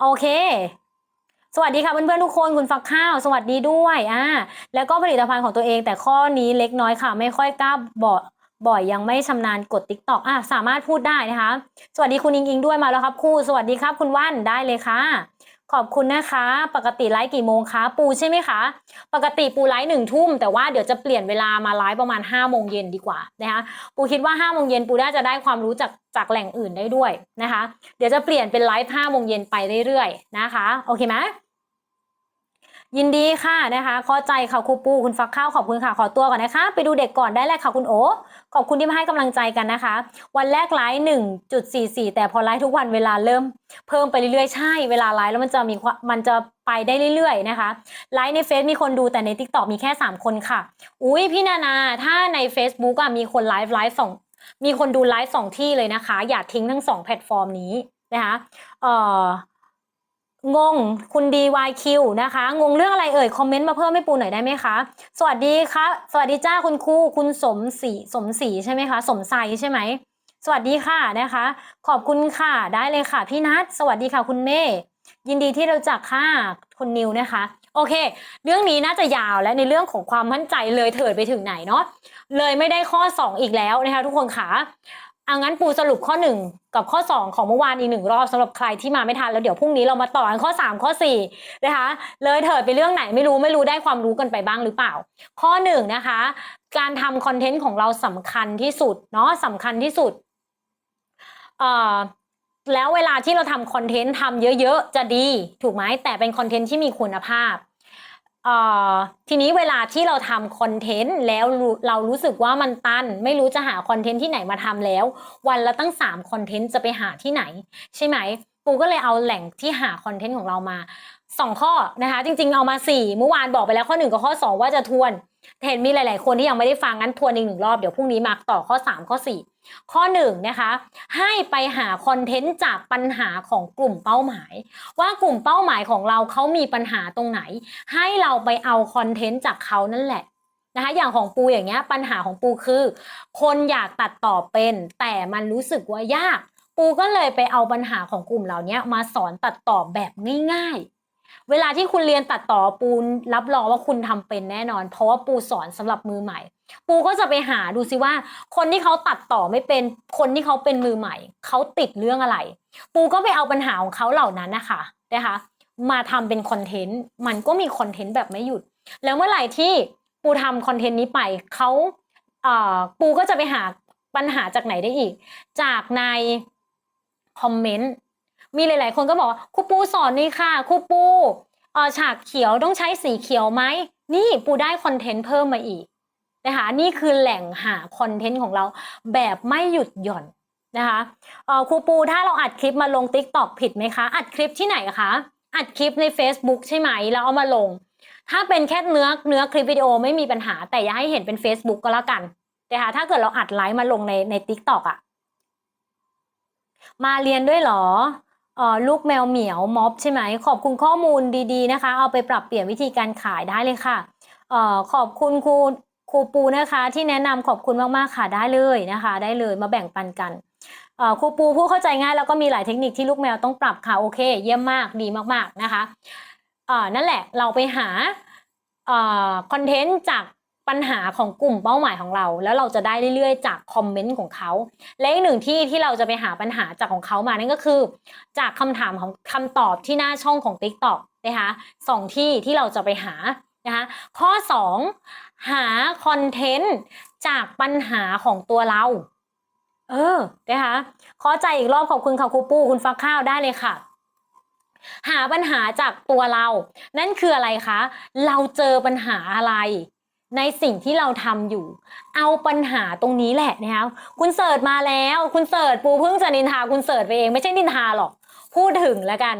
โอเค สวัสดีค่ะเพื่อนๆทุกคนคุณฟักข้าว สวัสดีด้วยอ่าแล้วก็ผลิตภัณฑ์ของตัวเอง แต่ข้อนี้เล็กน้อยค่ะ ไม่ค่อยกล้าบอกบ่อยยังไม่ชำนาญกดติ๊กตอกอะสามารถพูดได้นะคะ สวัสดีคุณอิงอิงด้วยมาแล้วครับครูสวัสดีครับ คุณว่านได้เลยค่ะ ขอบคุณนะคะ ปกติไลฟ์กี่โมงคะปูใช่ไหมคะ ปกติปูไลฟ์หนึ่งทุ่มแต่ว่าเดี๋ยวจะเปลี่ยนเวลามาไลฟ์ประมาณ5้าโมงเย็นดีกว่านะคะปูคิดว่า5้าโมงเย็นปูน่าจะได้ความรู้จากจากแหล่งอื่นได้ด้วยนะคะ เดี๋ยวจะเปลี่ยนเป็นไลฟ์ห้าโมงเย็นไปเรื่อยๆนะคะ โอเคไหม ยินดีค่ะนะคะเข้าใจค่ะครูปูคุณฟักข้าวขอบคุณค่ะขอตัวก่อนนะคะ ไปดูเด็กก่อนได้เลยค่ะคุณโอขอบคุณที่มาให้กำลังใจกันนะคะ วันแรกไลฟ์หนึ่งจุดสี่สี่แต่พอไลฟ์ทุกวันเวลาเริ่ม เพิ่มไปเรื่อยๆ ใช่เวลาไลฟ์แล้วมันจะมีมันจะไปได้เรื่อยๆนะคะไลฟ์ในเฟซมีคนดูแต่ใน t ิ k t o k มีแค่ 3 คนค่ะ อุ้ยพี่นานาถ้าใน Facebook อะมีคนไลฟ์ไลฟ์สองมีคนดูไลฟ์สองที่เลยนะคะ อย่าทิ้งทั้งสองแพลตฟอร์มนี้นะคะเอ่อ งงคุณ DYQ นะคะ งงเรื่องอะไรเอ่ย คอมเมนต์มาเพิ่มให้ปูหน่อยได้ไหมคะ สวัสดีค่ะ สวัสดีจ้าคุณครูคุณสมศรีสมศรีใช่ไหมคะ สมไซใช่ไหม สวัสดีค่ะนะคะ ขอบคุณค่ะได้เลยค่ะ พี่นัทสวัสดีค่ะคุณเม่ยินดีที่เราจักค่ะคุณนิวนะคะ โอเค เรื่องนี้น่าจะยาวและในเรื่องของความมั่นใจเลยเถิดไปถึงไหนเนาะเลยไม่ได้ข้อ 2 อีกแล้วนะคะ ทุกคนค่ะ อางั้นปูสรุปข้อ 1 กับข้อ 2 ของเมื่อวานอีกหนึ่งรอบสำหรับใครที่มาไม่ทันแล้วเดี๋ยวพรุ่งนี้เรามาต่อกันข้อ 3 ข้อ4นะคะเลยเถิดไปเรื่องไหนไม่รู้ไม่รู้ได้ความรู้กันไปบ้างหรือเปล่า ข้อ1นะคะ การทำคอนเทนต์ของเราสำคัญที่สุดเนาะสำคัญที่สุดเอ่อแล้วเวลาที่เราทำคอนเทนต์ทำเยอะๆ จะดี ถูกไหมแต่เป็นคอนเทนต์ที่มีคุณภาพ ทีนี้เวลาที่เราทำคอนเทนต์แล้วเรารู้สึกว่ามันตัน ไม่รู้จะหาคอนเทนต์ที่ไหนมาทำแล้ว วันละตั้งสามคอนเทนต์จะไปหาที่ไหน ใช่ไหมปูก็เลยเอาแหล่งที่หาคอนเทนต์ของเรามาสองข้อนะคะ จริงๆเอามาสี่เมื่อวานบอกไปแล้วข้อหนึ่งกับข้อสองว่าจะทวน เห็นมีหลาย ๆ คนที่ยังไม่ได้ฟังงั้นทวนอีกหนึ่งรอบเดี๋ยวพรุ่งนี้มาต่อข้อสามข้อสี่ข้อหนึ่งนะคะ ให้ไปหาคอนเทนต์จากปัญหาของกลุ่มเป้าหมาย ว่ากลุ่มเป้าหมายของเราเขามีปัญหาตรงไหน ให้เราไปเอาคอนเทนต์จากเขานั่นแหละนะคะอย่างของปูอย่างเงี้ยปัญหาของปูคือ คนอยากตัดต่อเป็น แต่มันรู้สึกว่ายาก ปูก็เลยไปเอาปัญหาของกลุ่มเหล่านี้มาสอนตัดต่อแบบง่าย ๆ เวลาที่คุณเรียนตัดต่อปูรับรองว่าคุณทำเป็นแน่นอน เพราะว่าปูสอนสำหรับมือใหม่ ปูก็จะไปหาดูซิว่า คนที่เขาตัดต่อไม่เป็นคนที่เขาเป็นมือใหม่เขาติดเรื่องอะไร ปูก็ไปเอาปัญหาของเขาเหล่านั้นนะคะนะคะมาทำเป็นคอนเทนต์มันก็มีคอนเทนต์แบบไม่หยุด แล้วเมื่อไหร่ที่ปูทำคอนเทนต์นี้ไปเขาเอ่อปูก็จะไปหาปัญหาจากไหนได้อีก จากในคอมเมนต์ มีหลาย ๆ คนก็บอกว่าครูปูสอนนี่ค่ะครูปูเออฉากเขียวต้องใช้สีเขียวไหมนี่ปูได้คอนเทนต์เพิ่มมาอีกนะคะนี่คือแหล่งหาคอนเทนต์ของเราแบบไม่หยุดหย่อนนะคะครูปูถ้าเราอัดคลิปมาลง t ิ k t o k ผิดไหมคะ อัดคลิปที่ไหนคะอัดคลิปใน Facebook ใช่ไหมแล้วเอามาลง ถ้าเป็นแค่เนื้อเนื้อคลิปวิดีโอไม่มีปัญหา แต่อย่าให้เห็นเป็น Facebook ก็แล้วกันนะคะถ้าเกิดเราอัดไลฟ์มาลงในใน t ิ k t o k อะมาเรียนด้วยหรอ ลูกแมวเหมียวม็อบใช่ไหม ขอบคุณข้อมูลดีๆนะคะ เอาไปปรับเปลี่ยนวิธีการขายได้เลยค่ะออขอบคุณครูครูปูนะคะ ที่แนะนำขอบคุณมากๆค่ะได้เลยนะคะ ได้เลยมาแบ่งปันกันครูปูผู้เข้าใจง่ายแล้วก็มีหลายเทคนิคที่ลูกแมวต้องปรับค่ะโอเค เยี่ยมมากดีมากๆนะคะนั่นแหละเราไปหาคอนเทนต์จาก ปัญหาของกลุ่มเป้าหมายของเรา แล้วเราจะได้เรื่อยๆ จากคอมเมนต์ของเขาและอีกหนึ่งที่ที่เราจะไปหาปัญหาจากของเขามานั่นก็คือ จากคำถามของคำตอบที่หน้าช่องของ t ิ k t o k นะคะสองที่ที่เราจะไปหานะคะข้อ 2 หาคอนเทนต์จากปัญหาของตัวเรา เออนะคะขอใจอีกรอบขอบคุณค่ะครูปูคุณฟักข้าวได้เลยค่ะหาปัญหาจากตัวเรา นั่นคืออะไรคะ เราเจอปัญหาอะไร ในสิ่งที่เราทำอยู่ เอาปัญหาตรงนี้แหละนะคะคุณเสิร์ชมาแล้ว คุณเสิร์ชปูเพิ่งจะนินทาคุณเสิร์ชไปเองไม่ใช่นินทาหรอกพูดถึงแล้วกัน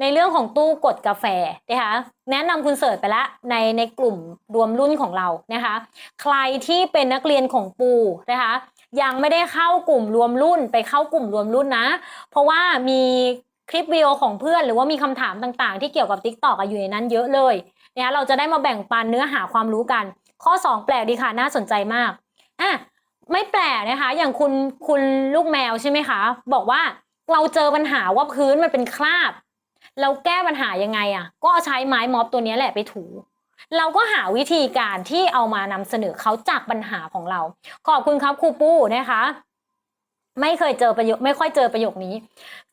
ในเรื่องของตู้กดกาแฟนะคะแนะนำคุณเสิร์ชไปแล้วในในกลุ่มรวมรุ่นของเรานะคะ ใครที่เป็นนักเรียนของปูนะคะยังไม่ได้เข้ากลุ่มรวมรุ่นไปเข้ากลุ่มรวมรุ่นนะ เพราะว่ามีคลิปวิดีโอของเพื่อนหรือว่ามีคำถามต่างๆ ที่เกี่ยวกับ t ิ k t o k อยู่ในนั้นเยอะเลยนะคะเราจะได้มาแบ่งปันเนื้อหาความรู้กัน ข้อ 2 แปลกดีค่ะน่าสนใจมากอะไม่แปลกนะคะ อย่างคุณคุณลูกแมวใช่ไหมคะ บอกว่าเราเจอปัญหาว่าพื้นมันเป็นคราบ เราแก้ปัญหายังไงอะ ก็ใช้ไม้ม็อบตัวนี้แหละไปถู เราก็หาวิธีการที่เอามานำเสนอเขาจากปัญหาของเรา ขอบคุณครับครูปู้นะคะ ไม่เคยเจอประโยคไม่ค่อยเจอประโยคนี้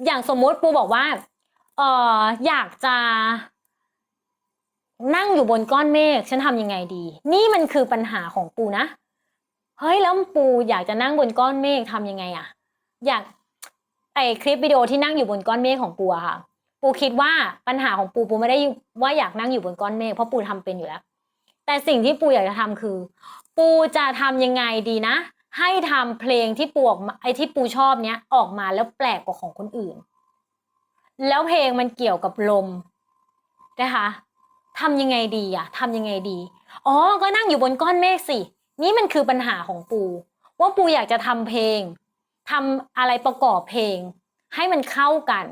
อย่างสมมุติปูบอกว่าเอออยากจะ นั่งอยู่บนก้อนเมฆฉันทำยังไงดี นี่มันคือปัญหาของปูนะ เฮ้ยแล้วปูอยากจะนั่งบนก้อนเมฆทำยังไงอะอยากไอคลิปวิดีโอที่นั่งอยู่บนก้อนเมฆของปูอะค่ะ ปูคิดว่าปัญหาของปูปูไม่ได้ว่าอยากนั่งอยู่บนก้อนเมฆเพราะปูทำเป็นอยู่แล้ว แต่สิ่งที่ปูอยากจะทำคือ ปูจะทำยังไงดีนะ ให้ทำเพลงที่ปูออกไอที่ปูชอบเนี้ยออกมาแล้วแปลกกว่าของคนอื่น แล้วเพลงมันเกี่ยวกับลมนะคะ ทำยังไงดีอะทำยังไงดี อ๋อ ก็นั่งอยู่บนก้อนเมฆสิ นี่มันคือปัญหาของปู ว่าปูอยากจะทำเพลงทำอะไรประกอบเพลง ให้มันเข้ากัน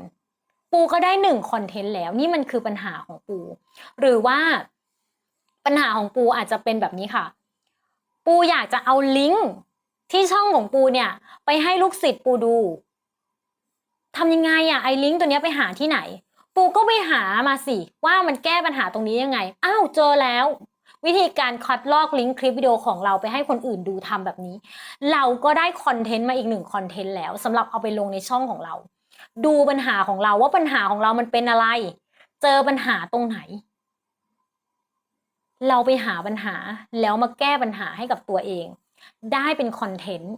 ปูก็ได้หนึ่งคอนเทนต์แล้ว นี่มันคือปัญหาของปู หรือว่าปัญหาของปูอาจจะเป็นแบบนี้ค่ะ ปูอยากจะเอาลิงก์ที่ช่องของปูเนี่ย ไปให้ลูกศิษย์ปูดูทำยังไงอะไอ้ลิงก์ตัวเนี้ยไปหาที่ไหน ปูก็ไปหามาสิ ว่ามันแก้ปัญหาตรงนี้ยังไง อ้าวเจอแล้ว วิธีการคัดลอกลิงก์คลิปวิดีโอของเราไปให้คนอื่นดูทำแบบนี้ เราก็ได้คอนเทนต์มาอีกหนึ่งคอนเทนต์แล้วสำหรับเอาไปลงในช่องของเรา ดูปัญหาของเราว่าปัญหาของเรามันเป็นอะไร เจอปัญหาตรงไหน เราไปหาปัญหาแล้วมาแก้ปัญหาให้กับตัวเอง ได้เป็นคอนเทนต์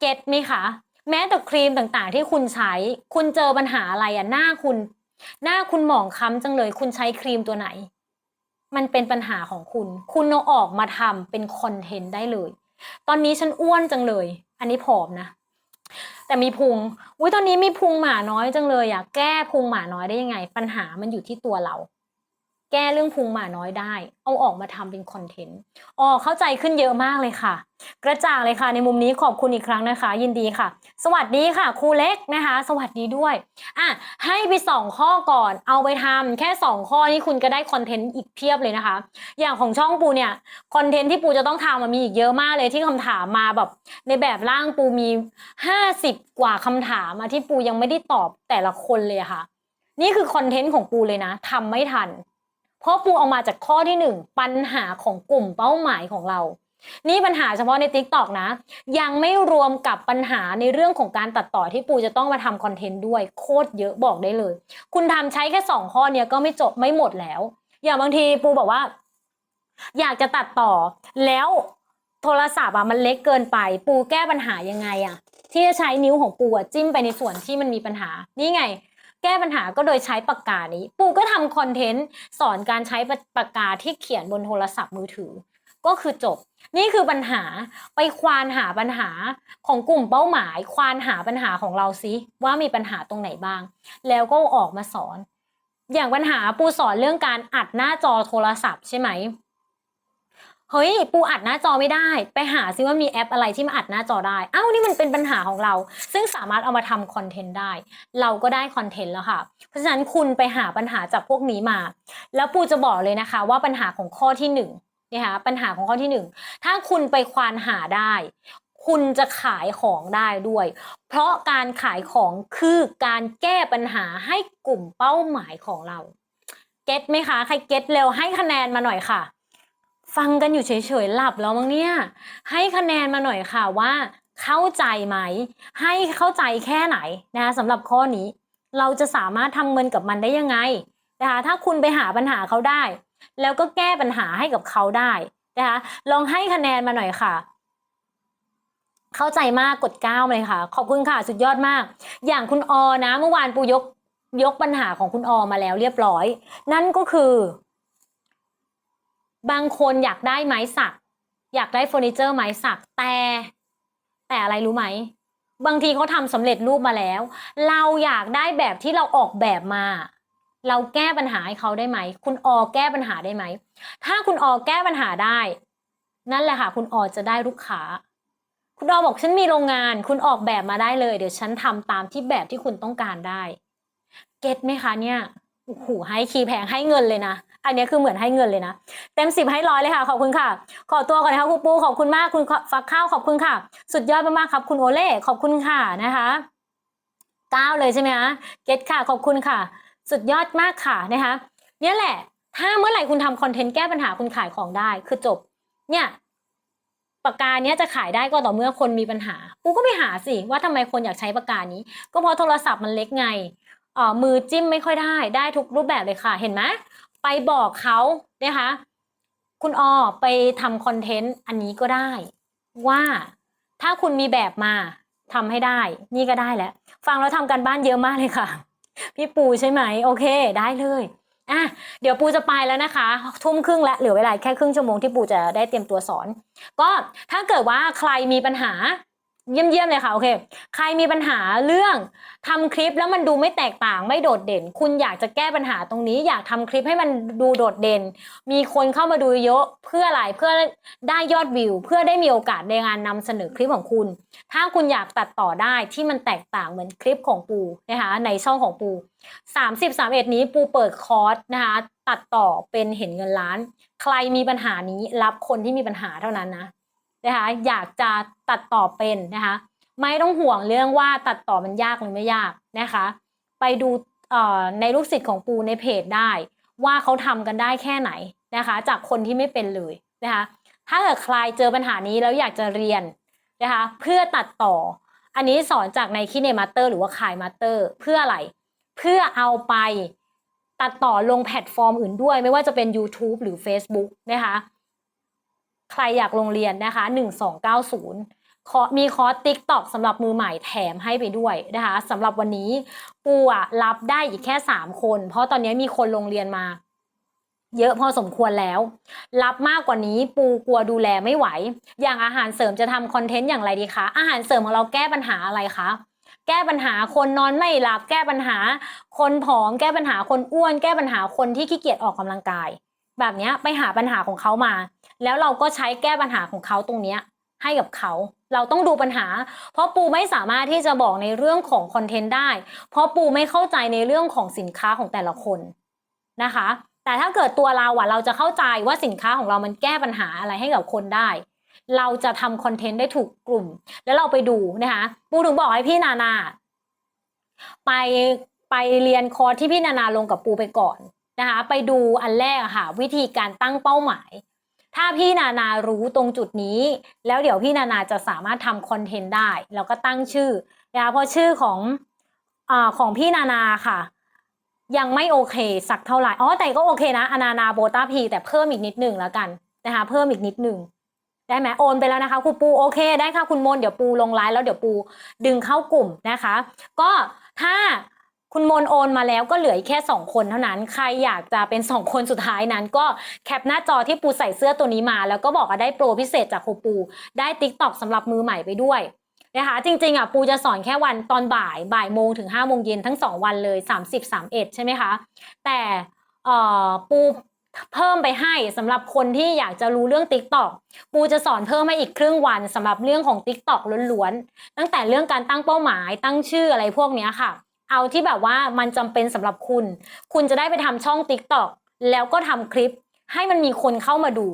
เก็ตไหมคะ แม้แต่ครีมต่างๆ ที่คุณใช้ คุณเจอปัญหาอะไรอะหน้าคุณ หน้าคุณหมองคล้ำจังเลย คุณใช้ครีมตัวไหน มันเป็นปัญหาของคุณ คุณเอาออกมาทำเป็นคอนเทนต์ได้เลย ตอนนี้ฉันอ้วนจังเลย อันนี้ผอมนะ แต่มีพุงอุ้ยตอนนี้มีพุงหมาน้อยจังเลยอะแก้พุงหมาน้อยได้ยังไง ปัญหามันอยู่ที่ตัวเรา แก้เรื่องพุงหมาน้อยได้ เอาออกมาทำเป็นคอนเทนต์อ๋อเข้าใจขึ้นเยอะมากเลยค่ะ กระจ่างเลยค่ะ ในมุมนี้ขอบคุณอีกครั้งนะคะ ยินดีค่ะ สวัสดีค่ะครูเล็กนะคะ สวัสดีด้วยอะให้ไปสองข้อก่อนเอาไปทำแค่สองข้อนี้คุณก็ได้คอนเทนต์อีกเพียบเลยนะคะ อย่างของช่องปูเนี่ยคอนเทนต์ที่ปูจะต้องทำมันมีอีกเยอะมากเลยที่คำถามมาแบบในแบบร่างปูมีห้าสิบกว่าคำถามมาที่ปูยังไม่ได้ตอบแต่ละคนเลยค่ะ นี่คือคอนเทนต์ของปูเลยนะทำไม่ทัน เพราะปูเอามาจากข้อที่หนึ่งปัญหาของกลุ่มเป้าหมายของเรา นี่ปัญหาเฉพาะใน t ิ k t o k นะ ยังไม่รวมกับปัญหาในเรื่องของการตัดต่อที่ปูจะต้องมาทำคอนเทนต์ด้วยโคตรเยอะบอกได้เลย คุณทำใช้แค่สองข้อเนี้ยก็ไม่จบไม่หมดแล้ว อย่างบางทีปูบอกว่า อยากจะตัดต่อ แล้วโทรศัพท์อะมันเล็กเกินไป ปูแก้ปัญหายังไงอะที่จะใช้นิ้วของปูอะจิ้มไปในส่วนที่มันมีปัญหา นี่ไงแก้ปัญหาก็โดยใช้ปากกานี้ ปูก็ทำคอนเทนต์สอนการใช้ปากกาที่เขียนบนโทรศัพท์มือถือ ก็คือจบ นี่คือปัญหาไปควานหาปัญหาของกลุ่มเป้าหมาย ควานหาปัญหาของเราซิว่ามีปัญหาตรงไหนบ้าง แล้วก็ออกมาสอน อย่างปัญหาปูสอนเรื่องการอัดหน้าจอโทรศัพท์ใช่ไหมเฮ้ยปูอัดหน้าจอไม่ได้ ไปหาซิว่ามีแอปอะไรที่มาอัดหน้าจอได้อ้าวนี่มันเป็นปัญหาของเรา ซึ่งสามารถเอามาทำคอนเทนต์ได้ เราก็ได้คอนเทนต์แล้วค่ะ เพราะฉะนั้นคุณไปหาปัญหาจากพวกนี้มา แล้วปูจะบอกเลยนะคะว่าปัญหาของข้อที่หนึ่ง นะคะปัญหาของข้อที่หนึ่งถ้าคุณไปควานหาได้ คุณจะขายของได้ด้วย เพราะการขายของคือการแก้ปัญหาให้กลุ่มเป้าหมายของเรา เก็ตไหมคะใครเก็ตเร็วให้คะแนนมาหน่อยค่ะ ฟังกันอยู่เฉยๆหลับแล้วมั้งเนี่ย ให้คะแนนมาหน่อยค่ะว่า เข้าใจไหม ให้เข้าใจแค่ไหนนะคะสำหรับข้อนี้ เราจะสามารถทำเงินกับมันได้ยังไงนะคะถ้าคุณไปหาปัญหาเขาได้ แล้วก็แก้ปัญหาให้กับเขาได้นะคะลองให้คะแนนมาหน่อยค่ะ เข้าใจมากกดเก้าเลยค่ะ ขอบคุณค่ะสุดยอดมาก อย่างคุณออนะ เมื่อวานปูยกยกปัญหาของคุณออมาแล้วเรียบร้อย นั่นก็คือ บางคนอยากได้ไม้สัก อยากได้เฟอร์นิเจอร์ไม้สักแต่ แต่อะไรรู้ไหมบางทีเขาทำสำเร็จรูปมาแล้ว เราอยากได้แบบที่เราออกแบบมา เราแก้ปัญหาให้เขาได้ไหม คุณออแก้ปัญหาได้ไหม ถ้าคุณออแก้ปัญหาได้ นั่นแหละค่ะ คุณออจะได้ลูกค้า คุณออบอกฉันมีโรงงาน คุณออกแบบมาได้เลย เดี๋ยวฉันทำตามที่แบบที่คุณต้องการได้ เก็ตไหมคะเนี่ยโอ้โหให้คีย์แพงให้เงินเลยนะ อันนี้คือเหมือนให้เงินเลยนะ เต็มสิบให้ร้อยเลยค่ะ ขอบคุณค่ะ ขอตัวก่อนนะคะครูปู ขอบคุณมาก คุณฟักข้าว ขอบคุณค่ะ สุดยอดมากๆครับ คุณโอเล่ ขอบคุณค่ะนะคะเก้าเลยใช่ไหมคะ เก็ตค่ะ ขอบคุณค่ะ สุดยอดมากค่ะนะคะเนี่ยแหละ ถ้าเมื่อไหร่คุณทำคอนเทนต์แก้ปัญหาคุณขายของได้ คือจบ เนี่ยปากกาเนี้ยจะขายได้ก็ต่อเมื่อคนมีปัญหา กูก็ไปหาสิว่าทำไมคนอยากใช้ปากกานี้ ก็เพราะโทรศัพท์มันเล็กไงเอ่อมือจิ้มไม่ค่อยได้ ได้ทุกรูปแบบเลยค่ะ เห็นไหมไปบอกเขานะคะ คุณออไปทำคอนเทนต์อันนี้ก็ได้ ว่าถ้าคุณมีแบบมาทำให้ได้ นี่ก็ได้แล้ว ฟังแล้วทำกันบ้านเยอะมากเลยค่ะ พี่ปูใช่ไหมโอเค ได้เลยอะเดี๋ยวปูจะไปแล้วนะคะ ทุ่มครึ่งแล้วเหลือเวลาแค่ครึ่งชั่วโมงที่ปูจะได้เตรียมตัวสอน ก็ถ้าเกิดว่าใครมีปัญหา เยี่ยมๆเลยค่ะโอเคใครมีปัญหาเรื่องทำคลิปแล้วมันดูไม่แตกต่างไม่โดดเด่น คุณอยากจะแก้ปัญหาตรงนี้อยากทำคลิปให้มันดูโดดเด่น มีคนเข้ามาดูเยอะเพื่ออะไรเพื่อได้ยอดวิว เพื่อได้มีโอกาสในงานนำเสนอคลิปของคุณ ถ้าคุณอยากตัดต่อได้ที่มันแตกต่างเหมือนคลิปของปูนะคะในช่องของปู 30 31 นี้ปูเปิดคอร์สนะคะตัดต่อเป็นเห็นเงินล้าน ใครมีปัญหานี้รับคนที่มีปัญหาเท่านั้นนะ นะคะ อยากจะตัดต่อเป็นนะคะ ไม่ต้องห่วงเรื่องว่าตัดต่อมันยากหรือไม่ยากนะคะ ไปดูในลูกศิษย์ของปูในเพจได้ ว่าเขาทำกันได้แค่ไหนนะคะ จากคนที่ไม่เป็นเลยนะคะ ถ้าเกิดใครเจอปัญหานี้แล้วอยากจะเรียนนะคะเพื่อตัดต่อ อันนี้สอนจากในคิเนมาสเตอร์หรือว่าขายมาสเตอร์เพื่ออะไร เพื่อเอาไปตัดต่อลงแพลตฟอร์มอื่นด้วย ไม่ว่าจะเป็น YouTube หรือ Facebook นะคะ ใครอยากลงเรียนนะคะ 1290ขอมีคอร์ส TikTok สำหรับมือใหม่แถมให้ไปด้วยนะคะสำหรับวันนี้ปูอะรับได้อีกแค่ 3 คน เพราะตอนนี้มีคนลงเรียนมา เยอะพอสมควรแล้ว รับมากกว่านี้ปูกลัวดูแลไม่ไหว อย่างอาหารเสริมจะทำคอนเทนต์อย่างไรดีคะอาหารเสริมของเราแก้ปัญหาอะไรคะแก้ปัญหาคนนอนไม่หลับ แก้ปัญหา คนผอม แก้ปัญหาคนอ้วน แก้ปัญหาคนที่ขี้เกียจออกกำลังกาย แบบเนี้ยไปหาปัญหาของเขามา แล้วเราก็ใช้แก้ปัญหาของเขาตรงเนี้ยให้กับเขา เราต้องดูปัญหา เพราะปูไม่สามารถที่จะบอกในเรื่องของคอนเทนต์ได้ เพราะปูไม่เข้าใจในเรื่องของสินค้าของแต่ละคนนะคะ แต่ถ้าเกิดตัวเราอะเราจะเข้าใจว่าสินค้าของเรามันแก้ปัญหาอะไรให้กับคนได้ เราจะทำคอนเทนต์ได้ถูกกลุ่ม แล้วเราไปดูนะคะ ปูถึงบอกให้พี่นานา ไปไปเรียนคอร์สที่พี่นานาลงกับปูไปก่อน นะคะไปดูอันแรกค่ะ วิธีการตั้งเป้าหมาย ถ้าพี่นานารู้ตรงจุดนี้ แล้วเดี๋ยวพี่นานาจะสามารถทำคอนเทนต์ได้ แล้วก็ตั้งชื่อนะคะเพราะชื่อของอของพี่นานาค่ะ ยังไม่โอเคสักเท่าไหร่อ๋อแต่ก็โอเคนะอนานาโบตาพีแต่เพิ่มอีกนิดหนึ่งแล้วกันนะคะเพิ่มอีกนิดหนึ่งได้ไหมโอนไปแล้วนะคะคุณปูโอเคได้ค่ะคุณมนเดี๋ยวปูลงไลน์แล้วเดี๋ยวปูดึงเข้ากลุ่มนะคะ ก็ถ้า คุณมนโอนมาแล้วก็เหลือแค่ 2 คนเท่านั้น ใครอยากจะเป็น 2 คนสุดท้ายนั้น ก็แคปหน้าจอที่ปูใส่เสื้อตัวนี้มา แล้วก็บอกว่าได้โปรพิเศษจากครูปู ได้ติ๊กต็อกสำหรับมือใหม่ไปด้วยนะคะจริงๆอะปูจะสอนแค่วันตอนบ่ายบ่ายโมงถึง5้าโมงเย็นทั้ง 2 วันเลย 30 31 ใช่ไหมคะ แต่ปูเพิ่มไปให้สำหรับคนที่อยากจะรู้เรื่อง Tik t o อกปูจะสอนเพิ่มให้อีกครึ่งวันสำหรับเรื่องของ Tik t o อกล้วนๆ ตั้งแต่เรื่องการตั้งเป้าหมายตั้งชื่ออะไรพวกนี้ค่ะ เอาที่แบบว่ามันจำเป็นสำหรับคุณ คุณจะได้ไปทำช่อง Tik t o อกแล้วก็ทำคลิปให้มันมีคนเข้ามาดู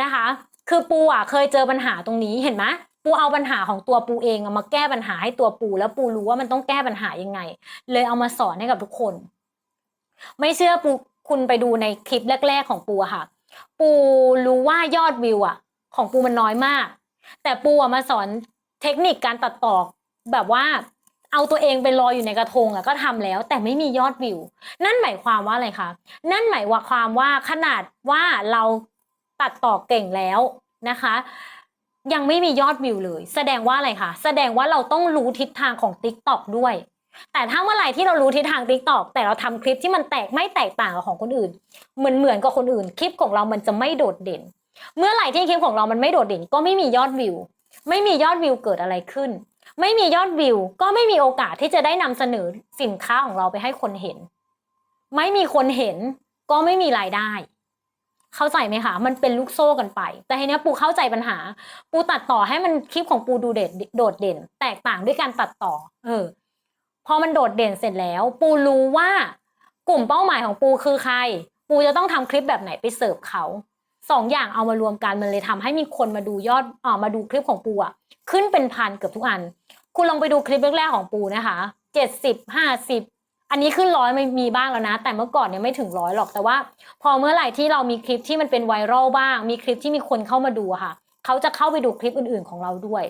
นะคะ คือปูอะเคยเจอปัญหาตรงนี้เห็นไหมปูเอาปัญหาของตัวปูเองมาแก้ปัญหาให้ตัวปู แล้วปูรู้ว่ามันต้องแก้ปัญหายังไง เลยเอามาสอนให้กับทุกคน ไม่เชื่อปูคุณไปดูในคลิปแรก ๆ ของปูค่ะ ปูรู้ว่ายอดวิวอะ ของปูมันน้อยมาก แต่ปูอะมาสอนเทคนิคการตัดต่อแบบว่า เอาตัวเองไปลอยอยู่ในกระทงอะก็ทำแล้ว แต่ไม่มียอดวิว นั่นหมายความว่าอะไรคะนั่นหมายว่าความว่าขนาดว่าเราตัดต่อเก่งแล้วนะคะ ยังไม่มียอดวิวเลย แสดงว่าอะไรคะแสดงว่าเราต้องรู้ทิศทางของ Tik t o อกด้วย แต่ถ้าเมื่อไหร่ที่เรารู้ทิศทาง Tik t o อกแต่เราทำคลิปที่มันแตกไม่แตกต่างกับของคนอื่น เหมือนเหมือนกับคนอื่น คลิปของเรามันจะไม่โดดเด่น เมื่อไหร่ที่คลิปของเรามันไม่โดดเด่น ก็ไม่มียอดวิว ไม่มียอดวิวเกิดอะไรขึ้น ไม่มียอดวิว ก็ไม่มีโอกาสที่จะได้นำเสนอสินค้าของเราไปให้คนเห็น ไม่มีคนเห็น ก็ไม่มีรายได้ เข้าใจไหมคะมันเป็นลูกโซ่กันไป แต่ทีนี้ปูเข้าใจปัญหา ปูตัดต่อให้มันคลิปของปูดูเด่นโดดเด่น แตกต่างด้วยการตัดต่อ เออ พอมันโดดเด่นเสร็จแล้ว ปูรู้ว่ากลุ่มเป้าหมายของปูคือใคร ปูจะต้องทำคลิปแบบไหนไปเสิร์ฟเขาสองอย่างเอามารวมกันมันเลยทำให้มีคนมาดูยอดอ่อมาดูคลิปของปูอะ ขึ้นเป็นพันเกือบทุกอัน คุณลองไปดูคลิปแรกๆของปูนะคะเจ็ดสิบห้าสิบอันนี้ขึ้นร้อยไม่มีบ้างแล้วนะ แต่เมื่อก่อนเนี่ยไม่ถึงร้อยหรอกแต่ว่า พอเมื่อไหร่ที่เรามีคลิปที่มันเป็นไวรัลบ้าง มีคลิปที่มีคนเข้ามาดูค่ะ เขาจะเข้าไปดูคลิปอื่นๆของเราด้วย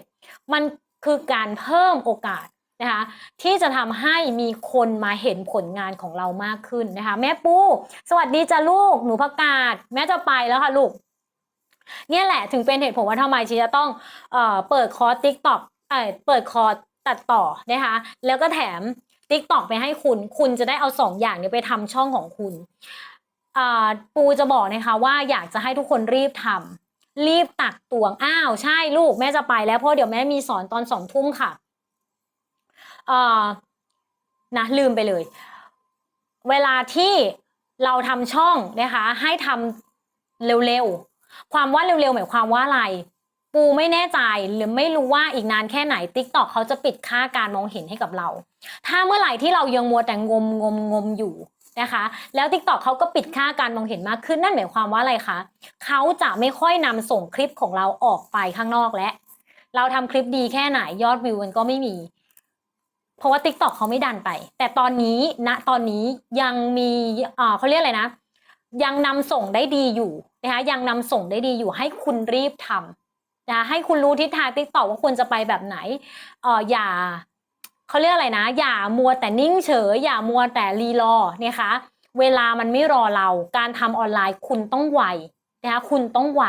มันคือการเพิ่มโอกาสนะคะที่จะทำให้มีคนมาเห็นผลงานของเรามากขึ้นนะคะ แม่ปู สวัสดีจ้ะลูกหนูประกาศแม่จะไปแล้วค่ะลูก เนี่ยแหละถึงเป็นเหตุผลว่าทำไมชีจะต้องเอ่อเปิดคอร์สติ๊กต็อกเอ่อเปิดคอร์สตัดต่อนะคะแล้วก็แถมติ๊กต็อกไปให้คุณ คุณจะได้เอาสองอย่างเนี้ไปทำช่องของคุณปูจะบอกนะคะว่าอยากจะให้ทุกคนรีบทำรีบตักตวงอ้าวใช่ลูกแม่จะไปแล้วเพราะเดี๋ยวแม่มีสอนตอนสองทุ่มค่ะเออนะลืมไปเลย เวลาที่เราทำช่องนะคะ ให้ทำเร็วๆ ความว่าเร็วๆหมายความว่าอะไร ปูไม่แน่ใจหรือไม่รู้ว่าอีกนานแค่ไหน t ิ k t o k เขาจะปิดค่าการมองเห็นให้กับเรา ถ้าเมื่อไหร่ที่เรายังมัวแต่งมงมงมอยู่นะคะ แล้ว t ิ k t o k เขาก็ปิดค่าการมองเห็นมากขึ้นนั่นหมายความว่าอะไรคะเขาจะไม่ค่อยนำส่งคลิปของเราออกไปข้างนอกและ เราทำคลิปดีแค่ไหนยอดวิวมันก็ไม่มีเพราะว่า t ิ k t o k เขาไม่ดันไป แต่ตอนนี้ณตอนนี้ยังมีอ่าเขาเรียกอะไรนะ ยังนำส่งได้ดีอยู่ นะคะยังนำส่งได้ดีอยู่ให้คุณรีบทำนะคะให้คุณรู้ทิศทางติ๊กตอกว่าควรจะไปแบบไหนเอออย่าเขาเรียกอะไรนะ อย่ามัวแต่นิ่งเฉย อย่ามัวแต่รีรอนะคะเวลามันไม่รอเรา การทำออนไลน์คุณต้องไวนะคะคุณต้องไว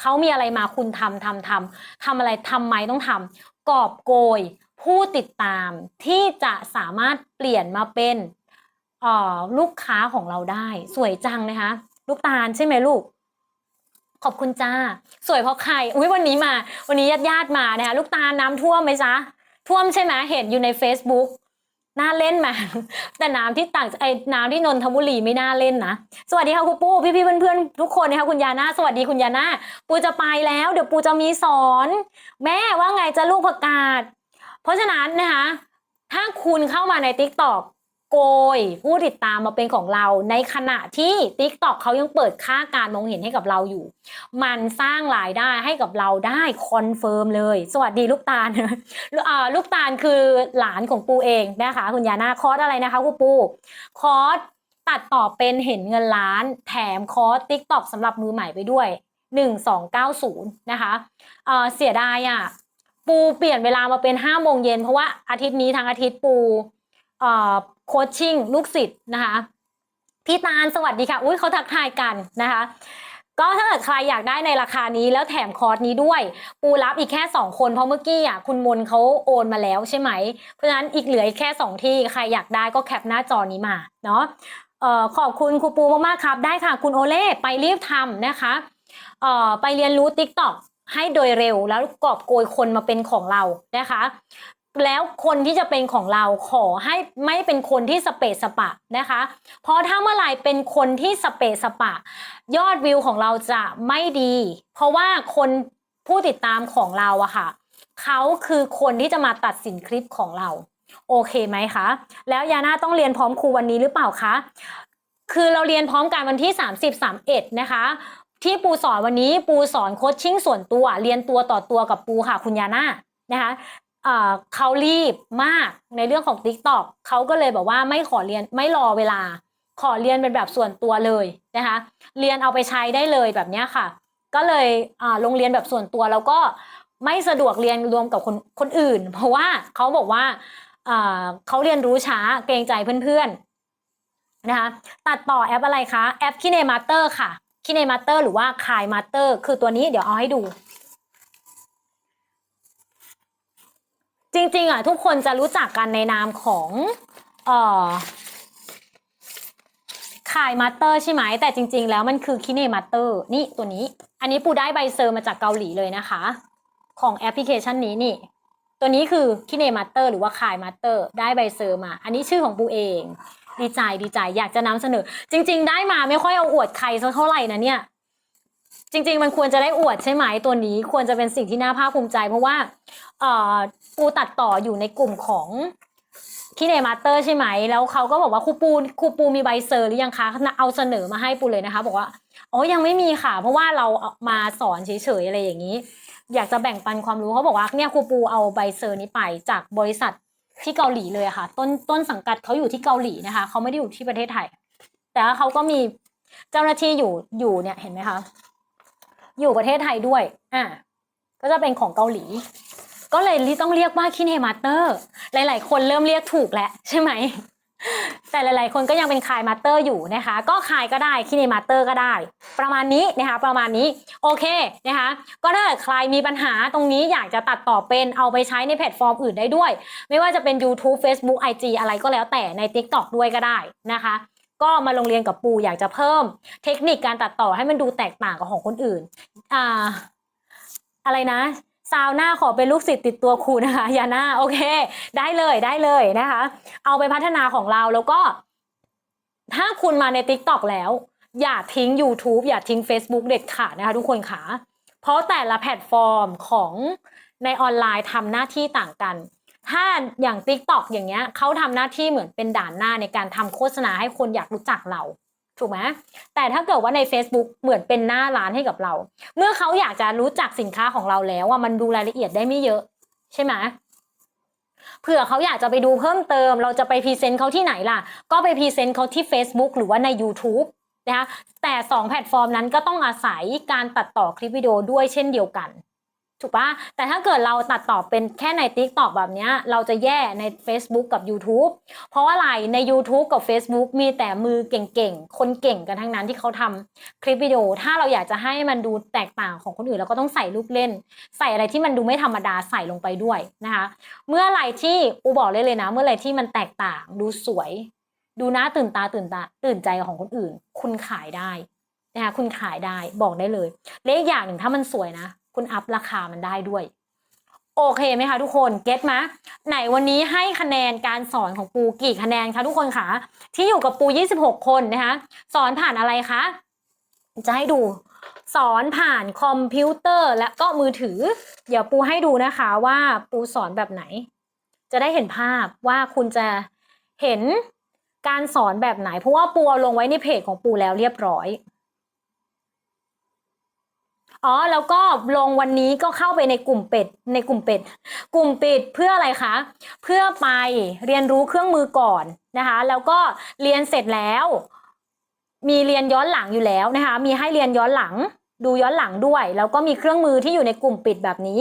เขามีอะไรมาคุณทำทำทำทำอะไรทำไมต้องทำกอบโกย ผู้ติดตามที่จะสามารถเปลี่ยนมาเป็นออลูกค้าของเราได้ สวยจังนะคะ ลูกตาลใช่ไหมลูก ขอบคุณจ้า สวยเพราะใครอุ้ยวันนี้มา วันนี้ญาติญาติมานะคะลูกตาลน้ำท่วมไหมจ๊ะท่วมใช่ไหมเห็นอยู่ใน Facebook น่าเล่นไหมแต่น้ำที่ต่างไอ้น้ำที่นนทบุรีไม่น่าเล่นนะสวัสดีค่ะครูปูพี่พี่เพื่อนๆทุกคนนะคะคุณยาน่าสวัสดีคุณยาน่าปูจะไปแล้ว เดี๋ยวปูจะมีสอน แม่ว่าไงจะลูกประกาศ เพราะฉะนั้นนะคะถ้าคุณเข้ามาใน t ิ k t o k โกยผู้ติดตามมาเป็นของเรา ในขณะที่ t ิ k t o k เขายังเปิดค่าการมองเห็นให้กับเราอยู่ มันสร้างรายได้ให้กับเราได้คอนเฟิร์มเลย สวัสดีลูกตาลลูกตาลคือหลานของปูเองนะคะ คุณยานาคอร์สอะไรนะคะคุณปูคอร์สตัดต่อเป็นเห็นเงินล้านแถมคอร์ส t ิ k t o k สำหรับมือใหม่ไปด้วย 1290 นะคะเเสียดายอะปูเปลี่ยนเวลามาเป็น5โมงเย็นเพราะว่าอาทิตย์นี้ทั้งอาทิตย์ปูอ่อ โคชชิ่งลูกศิษย์นะคะพี่ตาลสวัสดีค่ะ อุ้ยเขาทักทายกันนะคะ ก็ถ้าเกิดใครอยากได้ในราคานี้แล้วแถมคอร์สนี้ด้วย ปูรับอีกแค่สองคนเพราะเมื่อกี้อะคุณมนเขาโอนมาแล้วใช่ไหม เพราะฉะนั้นอีกเหลืออีกแค่สองที่ใครอยากได้ก็แคปหน้าจอนี้มาเนาะออขอบคุณครูปูมากๆครับ ได้ค่ะ คุณโอเล่ไปรีบทำนะคะออไปเรียนรู้ TikTok ให้โดยเร็วแล้วกอบโกยคนมาเป็นของเรานะคะ แล้วคนที่จะเป็นของเราขอให้ไม่เป็นคนที่สเปซสปะนะคะ เพราะถ้าเมื่อไหร่เป็นคนที่สเปซสปะ ยอดวิวของเราจะไม่ดี เพราะว่าคนผู้ติดตามของเราอะค่ะเขาคือคนที่จะมาตัดสินคลิปของเรา โอเคไหมคะ แล้วยาน่าต้องเรียนพร้อมครูวันนี้หรือเปล่าคะคือเราเรียนพร้อมกันวันที่ 30 31 นะคะ ที่ปูสอนวันนี้ปูสอนโคชชิ่งส่วนตัว เรียนตัวต่อตัวกับปูค่ะคุณยาน่านะคะ เอ่อเขารีบมากในเรื่องของ Tik t o อกเขาก็เลยบอกว่าไม่ขอเรียนไม่รอเวลา ขอเรียนเป็นแบบส่วนตัวเลยนะคะ เรียนเอาไปใช้ได้เลยแบบนี้ค่ะ ก็เลยโรงเรียนแบบส่วนตัวแล้วก็ไม่สะดวกเรียนรวมกับคนคนอื่น เพราะว่าเขาบอกว่าอ่าเขาเรียนรู้ช้าเกรงใจเพื่อนๆนะคะตัดต่อแอปอะไรคะ แอปคิเนมาเตอร์ค่ะคิเนมาเตอร์หรือว่าคายมาเตอร์คือตัวนี้เดี๋ยวเอาให้ดู จริงๆอะทุกคนจะรู้จักกันในนามของเอ่อคายมาเตอร์ใช่ไหม แต่จริง ๆ แล้วมันคือคิเนมาเตอร์นี่ตัวนี้ อันนี้ปูได้ใบเซอร์มาจากเกาหลีเลยนะคะ ของแอปพลิเคชันนี้นี่ ตัวนี้คือคิเนมาเตอร์หรือว่าคายมาเตอร์ได้ใบเซอร์มา อันนี้ชื่อของปูเอง ดีใจดีใจอยากจะนำเสนอ จริง ๆ ได้มาไม่ค่อยเอาอวดใครสักเท่าไหร่นะเนี่ย จริง ๆ มันควรจะได้อวดใช่ไหมตัวนี้ควรจะเป็นสิ่งที่น่าภาคภูมิใจ เพราะว่าเอ่อ ปูตัดต่ออยู่ในกลุ่มของคิเนมาเตอร์ใช่ไหม แล้วเขาก็บอกว่าครูปูครูปูมีใบเซอร์หรือยังคะเอาเสนอมาให้ปูเลยนะคะ บอกว่าอ๋อยังไม่มีค่ะ เพราะว่าเรามาสอนเฉยๆอะไรอย่างนี้ อยากจะแบ่งปันความรู้เขาบอกว่าเนี่ยครูปูเอาใบเซอร์นี้ไปจากบริษัทที่เกาหลีเลยค่ะ ต้นต้นสังกัดเขาอยู่ที่เกาหลีนะคะเขาไม่ได้อยู่ที่ประเทศไทย แต่เขาก็มีเจ้าหน้าที่อยู่อยู่เนี่ยเห็นไหมคะอยู่ประเทศไทยด้วยอ่าก็จะเป็นของเกาหลี ก็เลยต้องเรียกว่าคิเนมาเตอร์ หลาย ๆ คนเริ่มเรียกถูกแล้วใช่ไหม แต่หลาย ๆ คนก็ยังเป็นคายมาเตอร์อยู่นะคะ ก็คายก็ได้คิเนมาเตอร์ก็ได้ ประมาณนี้นะคะ ประมาณนี้ โอเคนะคะ ก็ถ้าเกิดใครมีปัญหาตรงนี้อยากจะตัดต่อเป็นเอาไปใช้ในแพลตฟอร์มอื่นได้ด้วย ไม่ว่าจะเป็น YouTube Facebook IG อะไรก็แล้วแต่ใน TikTok ด้วยก็ได้นะคะก็มาลงเรียนกับปูอยากจะเพิ่ม เทคนิคการตัดต่อให้มันดูแตกต่างกับของคนอื่น อ่า อะไรนะ ซาวหน้าขอเป็นลูกศิษย์ติดตัวครูนะคะยาน่าโอเค ได้เลยได้เลยนะคะ เอาไปพัฒนาของเราแล้วก็ ถ้าคุณมาใน Tik t o อกแล้ว อย่าทิ้ง YouTube อย่าทิ้ง Facebook เด็ดขาดนะคะทุกคนค่ะ เพราะแต่ละแพลตฟอร์มของในออนไลน์ทำหน้าที่ต่างกัน ถ้าอย่าง Tik t o อกอย่างเงี้ยเขาทำหน้าที่เหมือนเป็นด่านหน้าในการทำโฆษณาให้คนอยากรู้จักเรา ถูกไหมแต่ถ้าเกิดว่าใน Facebook เหมือนเป็นหน้าร้านให้กับเรา เมื่อเขาอยากจะรู้จักสินค้าของเราแล้วว่ามันดูรายละเอียดได้ไม่เยอะ ใช่ไหมเผื่อเขาอยากจะไปดูเพิ่มเติม เราจะไปพรีเซนต์เขาที่ไหนล่ะ ก็ไปพรีเซนต์เขาที่ Facebook หรือว่าใน YouTube นะคะแต่สองแพลตฟอร์มนั้นก็ต้องอาศัยการตัดต่อคลิปวิดีโอด้วยเช่นเดียวกัน ถูกปะแต่ถ้าเกิดเราตัดต่อเป็นแค่ใน TikTok แบบเนี้ยเราจะแย่ใน Facebook กับ YouTube เพราะว่าอะไรใน YouTube กับ Facebook มีแต่มือเก่งๆ คนเก่งกันทั้งนั้นที่เขาทำคลิปวิดีโอ ถ้าเราอยากจะให้มันดูแตกต่างของคนอื่น เราก็ต้องใส่ลูกเล่น ใส่อะไรที่มันดูไม่ธรรมดาใส่ลงไปด้วยนะคะเมื่อไรที่ปูบอกเลยเลยนะ เมื่อไรที่มันแตกต่างดูสวย ดูน่าตื่นตาตื่นตาตื่นใจของคนอื่น คุณขายได้นะคะคุณขายได้บอกได้เลยและอีกอย่างหนึ่งถ้ามันสวยนะ คุณอัพราคามันได้ด้วย โอเคไหมคะทุกคนเก็ตไหมไหนวันนี้ให้คะแนนการสอนของปูกี่คะแนนคะทุกคนคะที่อยู่กับปู 26 คนนะคะสอนผ่านอะไรคะจะให้ดูสอนผ่านคอมพิวเตอร์และก็มือถือ เดี๋ยวปูให้ดูนะคะว่าปูสอนแบบไหน จะได้เห็นภาพว่าคุณจะเห็นการสอนแบบไหน เพราะว่าปูเอาลงไว้ในเพจของปูแล้วเรียบร้อย อ๋อแล้วก็ลงวันนี้ก็เข้าไปในกลุ่มเป็ดในกลุ่มเป็ดกลุ่มปิดเพื่ออะไรคะ เพื่อไปเรียนรู้เครื่องมือก่อนนะคะ แล้วก็เรียนเสร็จแล้ว มีเรียนย้อนหลังอยู่แล้วนะคะ มีให้เรียนย้อนหลังดูย้อนหลังด้วย แล้วก็มีเครื่องมือที่อยู่ในกลุ่มปิดแบบนี้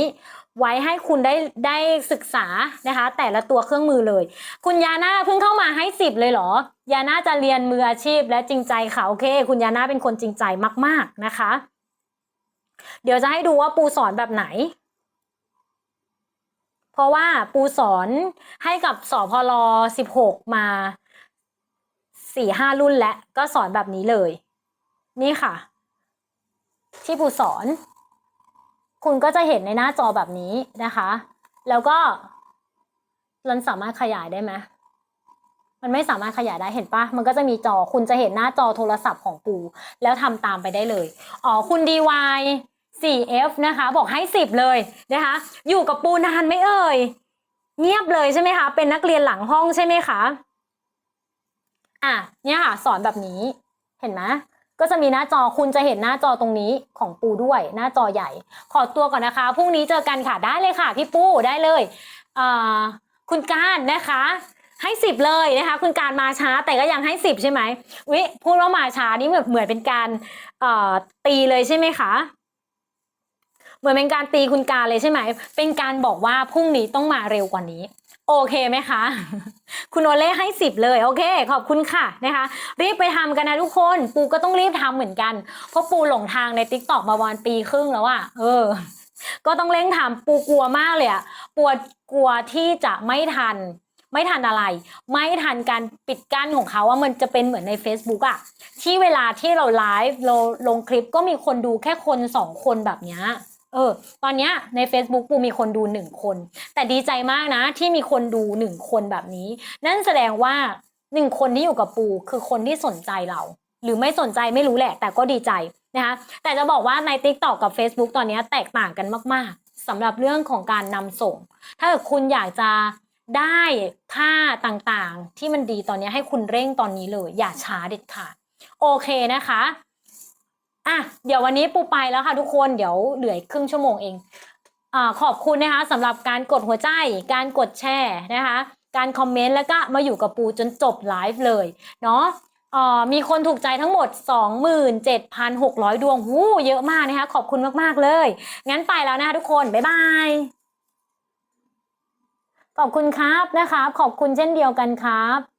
ไว้ให้คุณได้ได้ศึกษานะคะ แต่ละตัวเครื่องมือเลย คุณยาน่าเพิ่งเข้ามาให้สิบเลยเหรอ ยาน่าจะเรียนมืออาชีพและจริงใจค่ะโอเค คุณยาน่าเป็นคนจริงใจมาก ๆนะคะ เดี๋ยวจะให้ดูว่าปูสอนแบบไหน เพราะว่าปูสอนให้กับสพลสิบหกมาสี่ห้ารุ่นแล้วก็สอนแบบนี้เลย นี่ค่ะ ที่ปูสอน คุณก็จะเห็นในหน้าจอแบบนี้นะคะ แล้วก็มันสามารถขยายได้ไหมมันไม่สามารถขยายได้เห็นปะมันก็จะมีจอ คุณจะเห็นหน้าจอโทรศัพท์ของปู แล้วทำตามไปได้เลย อ๋อ คุณ DY 4F นะคะ บอกให้ 10 เลยนะคะ อยู่กับปูนานไหมเอ่ย เงียบเลยใช่ไหมคะ เป็นนักเรียนหลังห้องใช่ไหมคะ อะ เนี่ยค่ะ สอนแบบนี้ เห็นไหมก็จะมีหน้าจอคุณจะเห็นหน้าจอตรงนี้ของปูด้วย หน้าจอใหญ่ ขอตัวก่อนนะคะ พรุ่งนี้เจอกันค่ะ ได้เลยค่ะ พี่ปูได้เลยคุณการนะคะให้สิบเลยนะคะ คุณการมาช้าแต่ก็ยังให้สิบใช่ไหมวิพูดว่ามาช้านี่เหมือนเหมือนเป็นการตีเลยใช่ไหมคะ เหมือนเป็นการตีคุณการเลยใช่ไหม เป็นการบอกว่าพรุ่งนี้ต้องมาเร็วกว่านี้ โอเคไหมคะ คุณโอเล่ให้สิบเลย โอเค ขอบคุณค่ะนะคะ รีบไปทำกันนะทุกคน ปูก็ต้องรีบทำเหมือนกัน เพราะปูหลงทางในติ๊กต็อกมาวันปีครึ่งแล้วอะเออ ก็ต้องเร่งทำปูกลัวมากเลยอะปวดกลัวที่จะไม่ทันไม่ทันอะไร ไม่ทันการปิดกั้นของเขาว่ามันจะเป็นเหมือนใน Facebook อะที่เวลาที่เราไลฟ์เราลงคลิปก็มีคนดูแค่คนสองคนแบบเนี้ย เออ ตอนเนี้ยใน Facebook ปูมีคนดูหนึ่งคน แต่ดีใจมากนะ ที่มีคนดูหนึ่งคนแบบนี้ นั่นแสดงว่าหนึ่งคนที่อยู่กับปูคือคนที่สนใจเรา หรือไม่สนใจไม่รู้แหละ แต่ก็ดีใจนะคะ แต่จะบอกว่าใน TikTok กับ Facebook ตอนนี้แตกต่างกันมาก ๆสำหรับเรื่องของการนำส่ง ถ้าคุณอยากจะได้ค่าต่างๆ ที่มันดีตอนนี้ให้คุณเร่งตอนนี้เลย อย่าช้าเด็ดขาดโอเคนะคะ อะเดี๋ยววันนี้ปูไปแล้วค่ะทุกคนเดี๋ยวเหลืออีกครึ่งชั่วโมงเองอ่าขอบคุณนะคะสำหรับการกดหัวใจการกดแชร์นะคะ การคอมเมนต์แล้วก็มาอยู่กับปูจนจบไลฟ์เลยเนาะอ่อมีคนถูกใจทั้งหมด 27,600 ดวงหู้เยอะมากนะคะ ขอบคุณมากๆเลย งั้นไปแล้วนะคะทุกคน บ๊ายบายขอบคุณครับนะครับ ขอบคุณเช่นเดียวกันครับ